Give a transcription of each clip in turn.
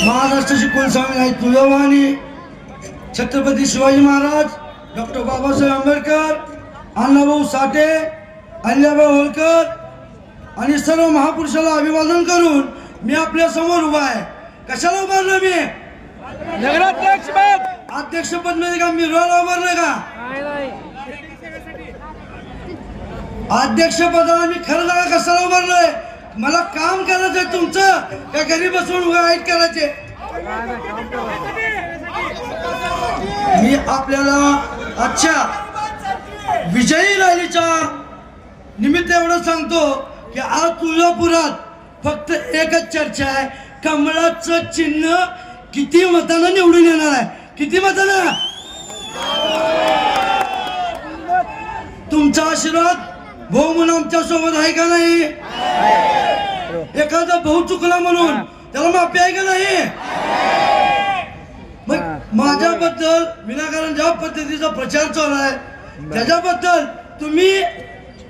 महाराष्ट्राचे कुलस्वामी आहेत तुळजाभवानी छत्रपती शिवाजी महाराज डॉक्टर बाबासाहेब आंबेडकर अण्णाभाऊ साठे अहिल्याभाऊ होळकर आणि सर्व महापुरुषाला अभिवादन करून मी आपल्यासमोर उभा आहे. कशाला उभारलं मी? अध्यक्ष पदमध्ये का? मी रोल उभारलं का? अध्यक्ष पदाला मी खरं जागा कशाला उभारलोय मला काम करायचं तुमचं. का घरी बसून वाईट करायचे. मी आपल्याला अच्छा विजयी रॅलीच्या निमित्त एवढं सांगतो की आज तुळजापुरात फक्त एकच चर्चा आहे. कमळाचं चिन्ह किती मतानं निवडून येणार आहे? किती मतानं? तुमचा आशीर्वाद भाऊ म्हणून आमच्यासोबत आहे का नाही? एखादा भाऊ चुकला म्हणून त्याला माफी आहे का नाही? मग माझ्याबद्दल विनाकारण ज्या पद्धतीचा प्रचार चालू आहे त्याच्याबद्दल तुम्ही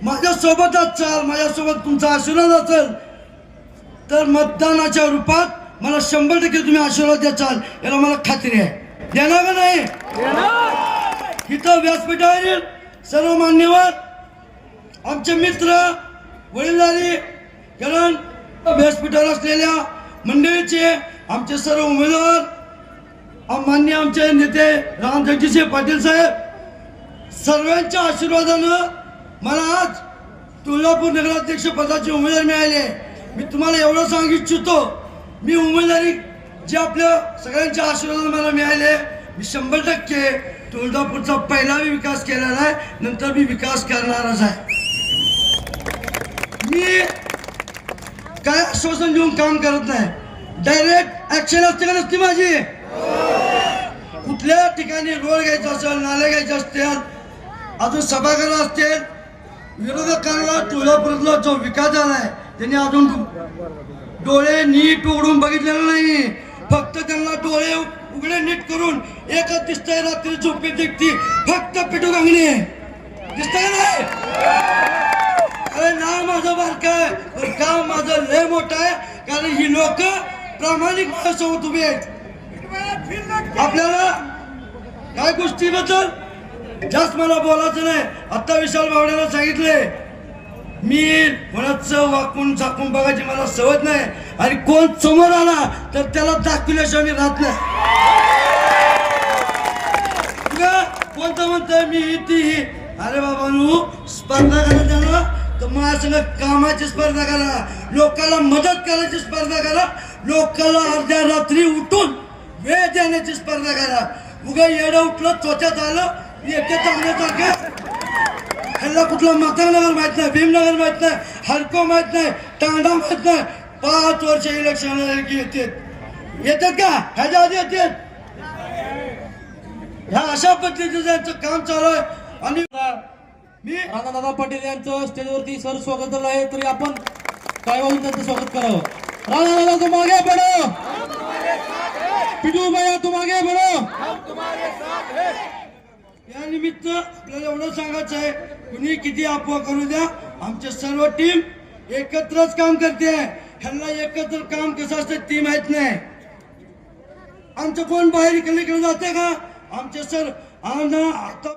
माझ्या सोबत असाल माझ्यासोबत तुमचा आशीर्वाद असेल तर मतदानाच्या रूपात मला शंभर टक्के तुम्ही आशीर्वाद द्याचाल याला मला खात्री आहे. देणार का नाही? इथं व्यासपीठावरील सर्व मान्यवर आमचे मित्र वडीलधारी कारण व्यासपीठावर असलेल्या मंडळीचे आमचे सर्व उमेदवार मान्य आमचे नेते राम जगजितसिंह पाटील साहेब सर्वांच्या आशीर्वादानं मला आज तुळजापूर नगराध्यक्ष पदाचे उमेदवार मिळाले. मी तुम्हाला एवढं सांगू इच्छितो मी उमेदवारी जे आपल्या सगळ्यांच्या आशीर्वादानं मला मिळाले मी शंभर टक्के तुळजापूरचा पहिला मी विकास केलेला आहे नंतर मी विकास करणारच आहे. मी काय आश्वासन देऊन काम करत नाही? डायरेक्ट ऍक्शन असते का नसते माझी? कुठल्या ठिकाणी रोड घ्यायचा असेल नाले घ्यायचे असतील अजून सभागृह असतील विरोधकांना तुळजापूरला जो विकास झालाय त्यांनी अजून डोळे नीट उघडून बघितलेलं नाही. फक्त त्यांना डोळे उघडे नीट करून एकच दिसतंय रात्री झोपेत देखती फक्त पिटू गांगणे दिसतंय नाही? सारखं आहे पण काम माझं लय मोठं आहे कारण ही लोक प्रामाणिक माझ्यासोबत उभी आहेत. आपल्याला काय गोष्टीबद्दल जास्त मला बोलायचं नाही. आत्ता विशाल बावड्याला सांगितले मी कोणाचं वाकून चाकून बघायची मला सवय नाही. आणि कोण समोर आला तर त्याला दाखविल्याशिवाय मी राहत नाही. कोणतं म्हणतंय मी ती अरे बाबा स्पर्धा करा त्याला तर कामाची स्पर्धा करा लोकांना मदत करायची स्पर्धा करा लोकांना अर्ध्या रात्री उठून वेळ देण्याची स्पर्धा करा. उगा येडं उठलं चोच्यात आलं येते चांगल्यासारखं ह्याला कुठला मतनगर माहीत नाही भीमनगर माहीत नाही हरको माहीत नाही तांडा माहीत नाही. पाच वर्ष इलेक्शन येतात येतात का? ह्याच्या आधी येतात ह्या अशा पद्धतीचं काम चालू आहे. आणि राणादादा पाटील यांचं स्टेजवरती सर स्वागत झालं आहे. तरी आपण काय वाजून त्यांचं स्वागत करावं? राणादादा तुम आगे बढ़ो पिटू भैया तू मागे बढ़ो या निमित्त आपल्याला एवढं सांगायचं आहे कुणी किती अफवा करू द्या. आमचे सर्व टीम एकत्रच काम करते. ह्यांना एकत्र काम कसं असतं ती माहीत नाही. आमचं कोण बाहेर इकडे इकडे जाते का? आमचे सर आम्हाला आता